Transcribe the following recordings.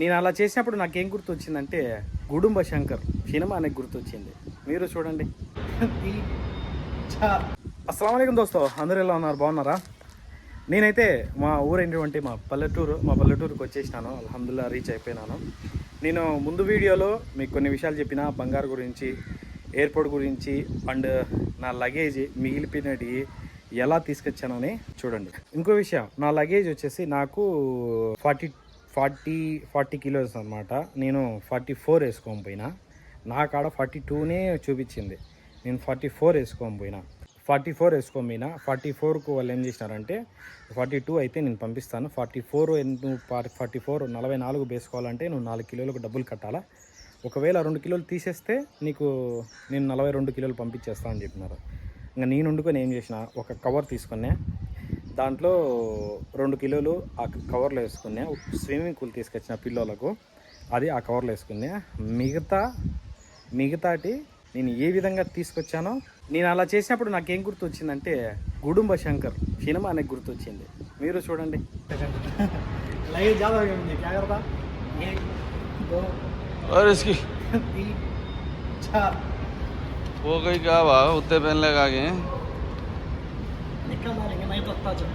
నేను అలా చేసినప్పుడు నాకేం గుర్తొచ్చిందంటే గుడుంబ శంకర్ సినిమా అనేది గుర్తొచ్చింది. మీరు చూడండి. అస్సలం దోస్తో అందరూ ఎలా ఉన్నారు? బాగున్నారా? నేనైతే మా ఊరైనటువంటి మా పల్లెటూరు మా పల్లెటూరుకి వచ్చేసినాను. అల్హమ్దుల్లా రీచ్ అయిపోయినాను. నేను ముందు వీడియోలో మీకు కొన్ని విషయాలు చెప్పిన బంగారు గురించి ఎయిర్పోర్ట్ గురించి అండ్ నా లగేజ్ మిగిలిపోయినవి ఎలా తీసుకొచ్చానని చూడండి. ఇంకో విషయం నా లగేజ్ వచ్చేసి నాకు ఫార్టీ ఫార్టీ ఫార్టీ కిలోస్ అనమాట నేను ఫార్టీ ఫోర్ వేసుకోని పోయినా. నా కాడ ఫార్టీ టూనే చూపించింది. నేను ఫార్టీ ఫోర్ వేసుకోని పోయినా. ఫార్టీ ఫోర్ వేసుకొని పోయినా. ఫార్టీ ఫోర్కు వాళ్ళు ఏం చేసినారంటే ఫార్టీ టూ అయితే నేను పంపిస్తాను. ఫార్టీ ఫోర్ నువ్వు ఫార్టీ ఫోర్ నలభై నాలుగు వేసుకోవాలంటే నువ్వు నాలుగు కిలోలకు డబ్బులు కట్టాలా? ఒకవేళ రెండు కిలోలు తీసేస్తే నీకు నేను నలభై రెండు కిలోలు పంపించేస్తా అని చెప్పినారు. ఇంకా నేను వండుకొని ఏం చేసిన ఒక కవర్ తీసుకున్నా. దాంట్లో రెండు కిలోలు ఆ కవర్లో వేసుకున్నా స్విమ్మింగ్ పూల్ తీసుకొచ్చిన పిల్లలకు అది ఆ కవర్లో వేసుకున్నా మిగతా మిగతాటి నేను ఏ విధంగా తీసుకొచ్చానో నేను అలా చేసినప్పుడు నాకేం గుర్తొచ్చిందంటే గుడుంబ శంకర్ సినిమా అనేది గుర్తొచ్చింది మీరు చూడండి లైవ్ జాదా ఉంది జాగ్రత్త और इसकी वो कोई क्या हुआ उत्ते पहन लगा के निकल मारेंगे नहीं तो अच्छा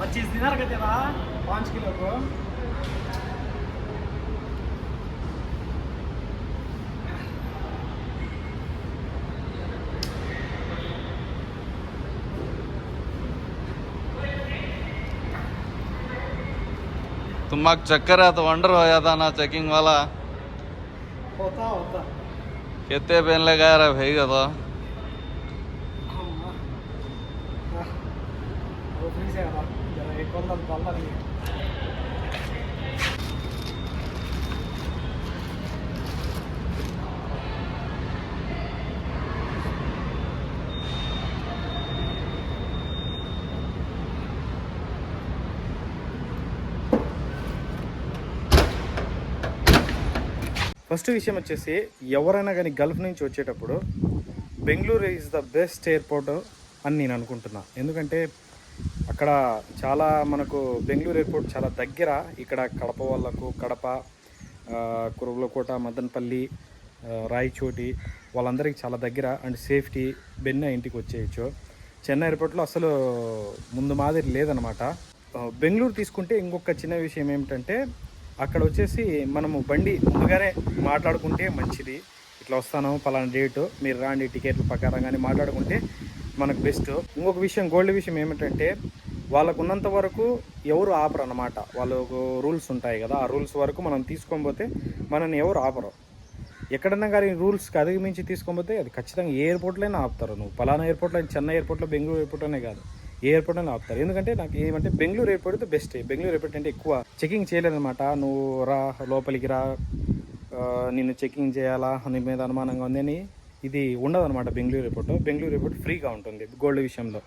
पच्चीस दिनार का देवा पाँच किलो को तुम्हारा चक्कर है तो वंडर हो जाता ना चेकिंग वाला। होता होता। ਕਿਤੇ ਪੈਨ ਲਗਾ ਰਿਹਾ ਭਾਈ ਗਾ ਤਾਂ ਉਹ ਫਿਰ ਸੇ ਆ। ਜਰਾ ਇੱਕ ਹੋਰ ਨਾਲ ਪਾਲਾ ਨਹੀਂ ఫస్ట్ విషయం వచ్చేసి ఎవరైనా కానీ గల్ఫ్ నుంచి వచ్చేటప్పుడు Bengaluru is the best airport అని నేను అనుకుంటున్నా. ఎందుకంటే అక్కడ చాలా మనకు బెంగళూరు ఎయిర్పోర్ట్ చాలా దగ్గర. ఇక్కడ కడప వాళ్ళకు కడప ఆ, కురువులకోట మదనపల్లి రాయచోటి వాళ్ళందరికీ చాలా దగ్గర. అండ్ సేఫ్టీ బెన్న ఇంటికి వచ్చేయచ్చు. చెన్నై ఎయిర్పోర్ట్లో అసలు ముందు మాదిరి లేదనమాట. బెంగళూరు తీసుకుంటే ఇంకొక చిన్న విషయం ఏమిటంటే అక్కడ వచ్చేసి మనము బండి ముందుగానే మాట్లాడుకుంటే మంచిది. ఇట్లా వస్తాను పలానా డేటు మీరు రాండి టికెట్ల ప్రకారం కానీ మాట్లాడుకుంటే మనకు బెస్ట్. ఇంకొక విషయం గోల్డ్ విషయం ఏమిటంటే వాళ్ళకు ఉన్నంత వరకు ఎవరు ఆపరు అన్నమాట. వాళ్ళకు రూల్స్ ఉంటాయి కదా ఆ రూల్స్ వరకు మనం తీసుకోకపోతే మనల్ని ఎవరు ఆపరు. ఎక్కడన్నా కానీ రూల్స్కి అధిగమించి తీసుకోకపోతే అది ఖచ్చితంగా ఏ ఎయిర్పోర్ట్లోనే ఆపుతారు. నువ్వు పలానా ఎయిర్పోర్ట్లో చెన్నై ఎయిర్పోర్ట్లో బెంగళూరు ఎయిర్పోర్ట్లోనే కాదు. ఎయిర్పోర్ట్ అని ఆపుతారు. ఎందుకంటే నాకు ఏమంటే Bengaluru airport best Bengaluru airport అంటే ఎక్కువ చెకింగ్ చేయలేదనమాట నువ్వు రా లోపలికి రా నిన్ను చెకింగ్ చేయాలా నీ మీద అనుమానంగా ఉందని ఇది ఉండదన్నమాట బెంగళూరు ఎయిర్పోర్ట్ బెంగళూరు ఎయిర్పోర్ట్ ఫ్రీగా ఉంటుంది గోల్డ్ విషయంలో.